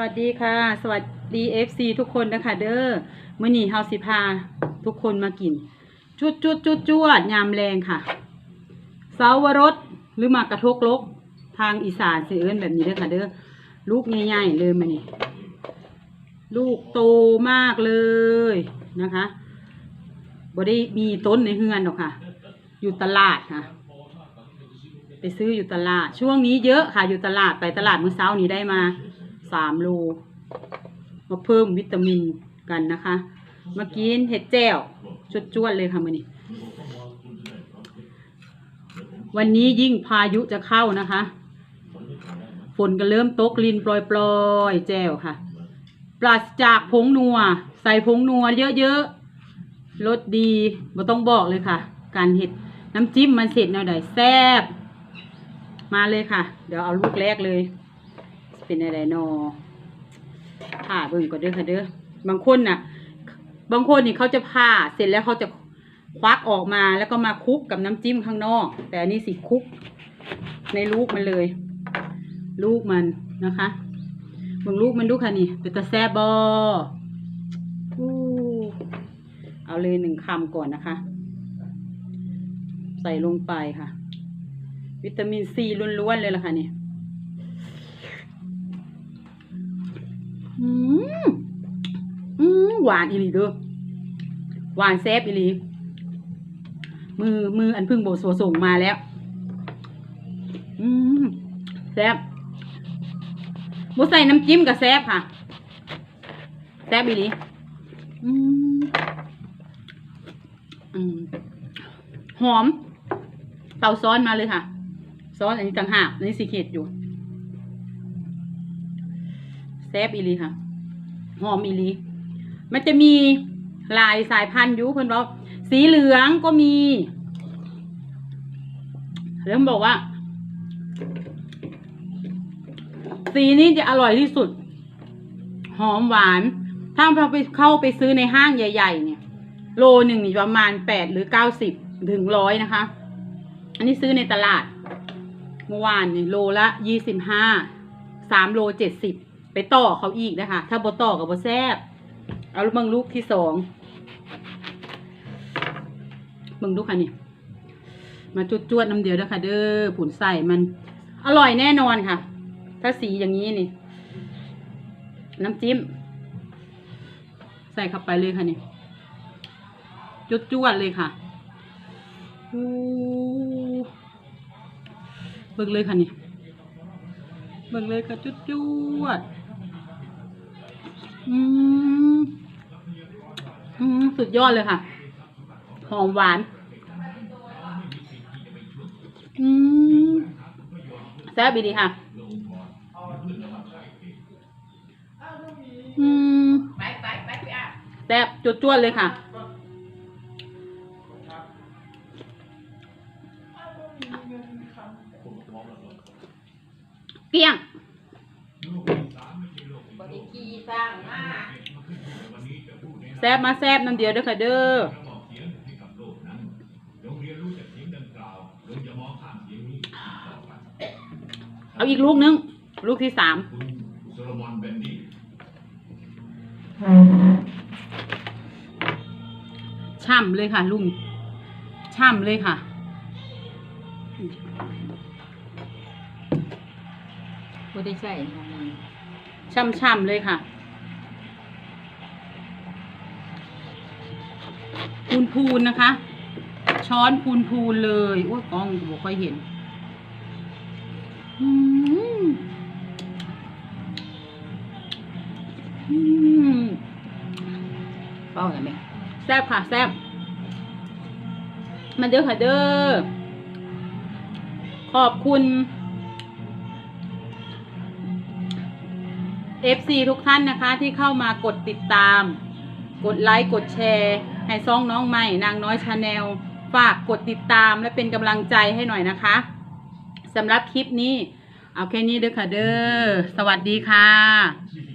วัสดีค่ะ สวัสดี FC ทุกคนนะคะเด้อมื้อนี้เฮาสิพาทุกคนมากิน จุดจุดจุดจวดยามแรงค่ะเสาวรสหรือมากกระทกลก ทางอีสานสิเอิ้นแบบนี้เด้อค่ะเด้อลูกใหญ่ๆเลยมานี่ลูกโตมากเลยนะคะบ่ได้มีต้นในเฮือนหรอกค่ะ อยู่ตลาดค่ะ ไปซื้ออยู่ตลาด ช่วงนี้เยอะค่ะ อยู่ตลาดไปตลาดเมื่อเช้านี้ได้มา สามโลมาเพิ่มวิตามินกันนะคะ มากินเห็ดแจ่วจวดๆเลยค่ะมื่อนี้ วันนี้ยิ่งพายุจะเข้านะคะ ฝนก็เริ่มตกลินปล่อยๆแจ่วค่ะ ปราศจากผงนัว ใส่ผงนัวเยอะๆรสดีบ่ต้องบอกเลยค่ะ การเห็ดน้ำจิ้มมันเสร็จแนวใดแซ่บมาเลยค่ะ เดี๋ยวเอาลูกแรกเลย เป็นอะไรนอผ่าเบิ่งก่อนเด้อค่ะเด้อบางคนน่ะ บางคนนี่เขาจะผ่าเสร็จแล้วเขาจะควักออกมาแล้วก็มาคลุกกับน้ำจิ้มข้างนอก แต่อันนี้สิคลุก ในลูกมันเลย ลูกมันนะคะเบิ่งลูกมันดูค่ะนี่เป็นตะแซบบอเอาเลยหนึ่งคำก่อนนะคะ ใส่ลงไปค่ะ วิตามินซีล้วนๆเลยล่ะค่ะนี่ หวานอีหลีเด้อหวานแซ่บอีหลี มือมืออันพึ่งโบโซส่งมาแล้ว อืมแซ่บโบใส่น้ำจิ้มกับแซ่บค่ะ แซ่บอีหลีอืมอืมหอมเตาซ้อนมาเลยค่ะ ซ้อนอันนี้ต่างหากอันนี้สีเขตอยู่แซบอีหลีค่ะ หอมอีหลี มันจะมีลายสายพันธุ์อยู่เพิ่นบอกสีเหลืองก็มีเริ่มบอกว่า สีนี้จะอร่อยที่สุด หอมหวาน ถ้าเราไปเข้าไปซื้อในห้างใหญ่ ๆ เนี่ย โลหนึ่งนี่ประมาณแปดหรือเก้าสิบถึงร้อยนะคะ อันนี้ซื้อในตลาด เมื่อวานนี่โลละยี่สิบห้าสามโลเจ็ดสิบไปต่อเขาอีกนะคะ ถ้าบ่ต่อกับบ่แซบ เอาเบิ่งลูกที่สองเบิ่งลูกค่ะนี่มาจุดจวดๆน้ำเดียวนะคะเด้อผุนใส่มัน อร่อยแน่นอนค่ะ ถ้าสีอย่างนี้นี่ น้ำจิ้ม ใส่เข้าไปเลยค่ะนี่จุดจวดๆเลยค่ะเบิ่งเลยค่ะนี่เบิ่งเลยค่ะจุดจวด อืมอืมสุดยอดเลยค่ะ หอมหวาน อืมแซ่บอีดีค่ะ อืมแซ่บจุดจวดเลยค่ะ เกลี้ยง บริกีสร้างมาแซบมาแซบน้ำเดียวเด้อค่ะเด้อเอาอีกลูกนึง ลูกที่สามโซโลมอนเบนดี้ช่ำเลยค่ะลุงช่ำเลยค่ะบริใส่ของมัน ช่ำๆเลยค่ะพูนพูนๆนะคะ ช้อนพูนพูนๆเลยโอ้ยกล้องบ่ค่อยเห็นอืมอืมเป้าเห็นไหมแซ่บค่ะแซ่บมาเด้อค่ะเด้อขอบคุณ FC ทุกท่านนะคะที่เข้ามากดติดตาม กดไลค์กดแชร์ให้ซ่องน้องใหม่นางน้อยชาแนลฝากกดติดตามและเป็นกำลังใจให้หน่อยนะคะสำหรับคลิปนี้ เอาแค่นี้เด้อค่ะเด้อสวัสดีค่ะ